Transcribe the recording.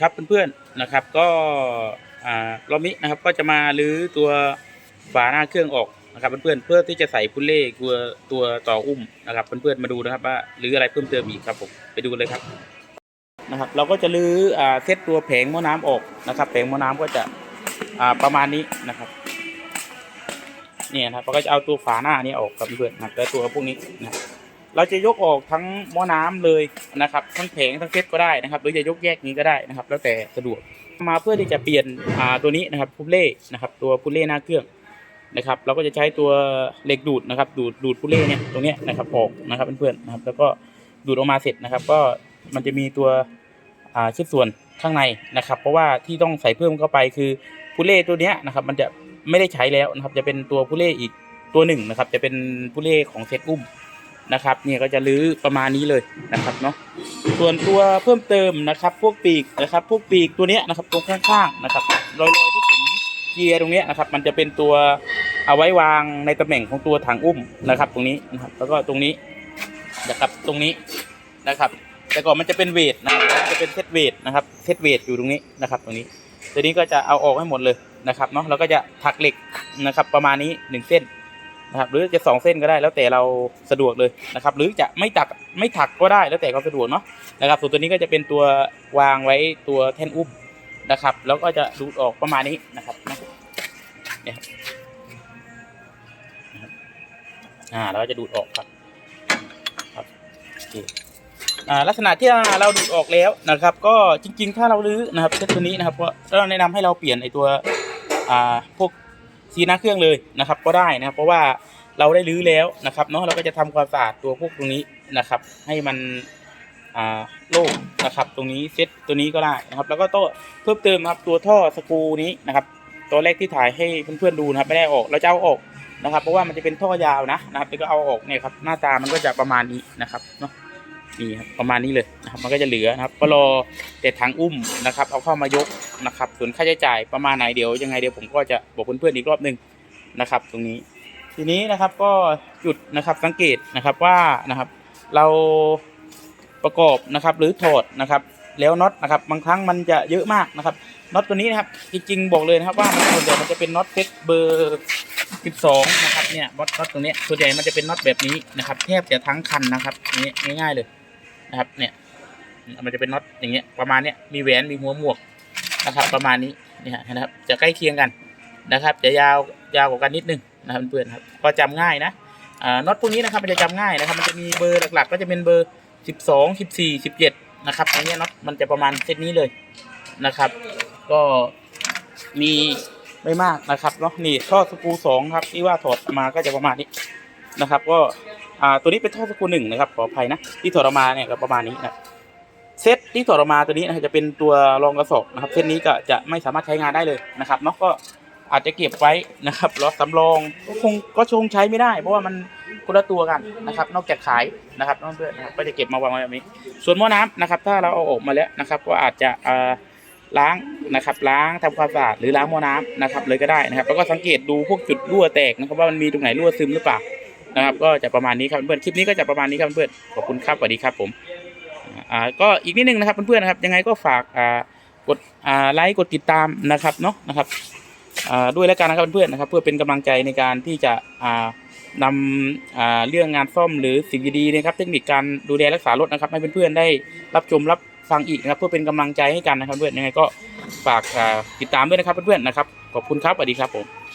ครับเพื่อนๆนะครับก็อ่ารอบนี้นะครับก็จะมาลื้อตัวฝาหน้าเครื่องออกนะครับเพื่อนๆเพื่อที่จะใส่พุลเล่ตัวตัวต่ออุ้มนะครับเพื่อนๆมาดูนะครับว่าลื้ออะไรเพิ่มเติมอีกครับผมไปดูเลยครับนะครับ เราก็จะลื้ออ่าเซตตัวแผงหม้อน้ำออกนะครับแผงหม้อน้ำก็จะอ่าประมาณนี้นะครับเนี่ยนะครับเราก็จะเอาตัวฝาหน้านี้ออกครับเพื่อนๆนะแล้วตัวพวกนี้นะครับ เราจะยกออกทั้งหม้อน้ำเลยนะครับ ทั้งแผงทั้งเซตก็ได้นะครับ หรือจะยกแยกนี้ก็ได้นะครับ แล้วแต่สะดวกมาเพื่อที่จะเปลี่ยนตัวนี้นะครับพุลเล่นะครับ ตัวพุลเล่หน้าเครื่องนะครับ เราก็จะใช้ตัวเหล็กดูดนะครับ ดูดดูดพุลเล่เนี่ยตรงนี้นะครับออกนะครับเพื่อนๆนะครับ แล้วก็ดูดออกมาเสร็จนะครับ ก็มันจะมีตัวชิ้นส่วนข้างในนะครับ เพราะว่าที่ต้องใส่เพิ่มเข้าไปคือพุลเล่ตัวเนี้ยนะครับ มันจะไม่ได้ใช้แล้วนะครับ จะเป็นตัวพุลเล่อีกตัวหนึ่งนะครับ จะเป็นพุลเล่ของเซตอุ้ม นะครับเนี่ยก็จะรื้อประมาณนี้เลยนะครับเนาะส่วนตัวเพิ่มเติมนะครับ พวกปีกนะครับ พวกปีกตัวเนี้ยนะครับตรงข้างๆนะครับรอยๆที่ผมเกียร์ตรงเนี้ยนะครับ มันจะเป็นตัวเอาไว้วางในตำแหน่งของตัวถังอุ้มนะครับ ตรงนี้นะครับ แล้วก็ตรงนี้นะครับตรงนี้นะครับ แต่ก่อนมันจะเป็นเวทนะครับมันจะเป็นเซตเวทนะครับเซตเวทอยู่ตรงนี้นะครับ ตรงนี้ตัวนี้ก็จะเอาออกให้หมดเลยนะครับเนาะแล้วก็จะถักเหล็กนะครับ ประมาณนี้หนึ่งเส้น นะครับหรือจะสองเส้นก็ได้แล้วแต่เราสะดวกเลยนะครับ หรือจะไม่ตักไม่ถักก็ได้แล้วแต่เขามสะดวกเนาะนะครับ ส่วนตัวนี้ก็จะเป็นตัววางไว้ตัวแท่นอุ้มนะครับ แล้วก็จะดูดออกประมาณนี้นะครับนะเนี่ยครับนะครับอ่าเราก็จะดูดออกครับครับโอเคอ่าลักษณะที่เราดูดออกแล้วนะครับ ก็จริง ๆ ถ้าเราลื้อนะครับเซตตัวนี้นะครับก็เราแนะนำให้เราเปลี่ยนไอตัวอ่าพวก ซีน้าเครื่องเลยนะครับก็ได้นะครับเพราะว่าเราได้รื้อแล้วนะครับเนาะเราก็จะทำความสะอาดตัวพวกตรงนี้นะครับ ให้มันโล่งนะครับตรงนี้เซตตัวนี้ก็ได้นะครับ แล้วก็โต้เพิ่มเติมครับตัวท่อสกูนี้นะครับตัวแรกที่ถ่ายให้เพื่อนๆดูนะครับไม่ได้อออกเราจะเอาออกนะครับ เพราะว่ามันจะเป็นท่อยาวนะนะครับแล้วก็เอาออกเนี่ยครับหน้าตามันก็จะประมาณนี้นะครับเนาะนี่ครับประมาณนี้เลยนะครับมันก็จะเหลือนะครับก็รอแต่ถังอุ้มนะครับ เอาเข้ามายกนะครับส่วนค่าใช้จ่ายประมาณไหนเดี๋ยวยังไงเดี๋ยวผมก็จะบอกเพื่อนๆอีกรอบหนึ่งนะครับ ตรงนี้ ทีนี้นะครับก็จุดนะครับสังเกตนะครับว่านะครับ เราประกอบนะครับ หรือถอดนะครับ แล้วน็อตนะครับ บางครั้งมันจะเยอะมากนะครับน็อตตัวนี้นะครับจริงๆบอกเลยนะครับว่ามันส่วนใหญ่มันจะเป็นน็อตเซ็ตเบอร์12นะครับเนี่ยน็อตน็อตตรงนี้ส่วนใหญ่มันจะเป็นน็อตแบบนี้นะครับแทบจะทั้งคันนะครับนี่ง่ายๆเลยนะครับเนี่ย มันจะเป็นน็อตอย่างเงี้ยประมาณเนี้ยมีแหวนมีหัวหมวกนะครับ ประมาณนี้นี่ฮะนะครับ จะใกล้เคียงกันนะครับ จะยาวยาวกว่ากันนิดนึงนะครับเพื่อนครับก็จำง่ายนะน็อตพวกนี้นะครับมันจะจำง่ายนะครับ มันจะมีเบอร์หลักๆ ก็จะเป็นเบอร์สิบสองสิบสี่สิบเจ็ดนะครับอันเนี้ยน็อตมันจะประมาณเซตนี้เลยนะครับ ก็มีไม่มากนะครับเนาะนี่ท่อสกูสองครับที่ว่าถอดมาก็จะประมาณนี้นะครับ ก็อ่าตัวนี้เป็นท่อสกูหนึ่งนะครับขออภัยนะที่ถอดออกมาเนี่ยก็ประมาณนี้นะ เซตที่ถอดออกมาตัวนี้นะครับจะเป็นตัวรองกระสอบนะครับเซตนี้ก็จะไม่สามารถใช้งานได้เลยนะครับเนาะก็อาจจะเก็บไว้นะครับรอสำรองก็คงก็ชงใช้ไม่ได้ เพราะว่ามันคนละตัวกันนะครับ นอกจากขายนะครับน้องเพื่อนนะครับก็จะเก็บมาวางไว้แบบนี้ ส่วนหม้อน้ำนะครับ ถ้าเราเอาออกมาแล้วนะครับ ก็อาจจะเอ่อล้างนะครับล้างทำความสะอาดหรือล้างหม้อน้ำนะครับ เลยก็ได้นะครับ แล้วก็สังเกตดูพวกจุดรั่วแตกนะครับ ว่ามันมีตรงไหนรั่วซึมหรือเปล่านะครับ ก็จะประมาณนี้ครับเพื่อนคลิปนี้ก็จะประมาณนี้ครับเพื่อนขอบคุณครับสวัสดีครับผม อ่าก็อีกนิดนึงนะครับเพื่อนๆนะครับยังไงก็ฝากอ่ากดอ่าไลค์กดติดตามนะครับเนาะนะครับอ่าด้วยแล้วกันนะครับเพื่อนๆนะครับ เพื่อเป็นกำลังใจในการที่จะอ่านำอ่าเรื่องงานซ่อมหรือสิ่งดีๆนะครับ เทคนิคการดูแลรักษารถนะครับ ให้เพื่อนๆได้รับชมรับฟังอีกนะครับ เพื่อเป็นกำลังใจให้กันนะครับเพื่อนยังไงก็ฝากอ่าติดตามด้วยนะครับเพื่อนๆนะครับขอบคุณครับสวัสดีครับผม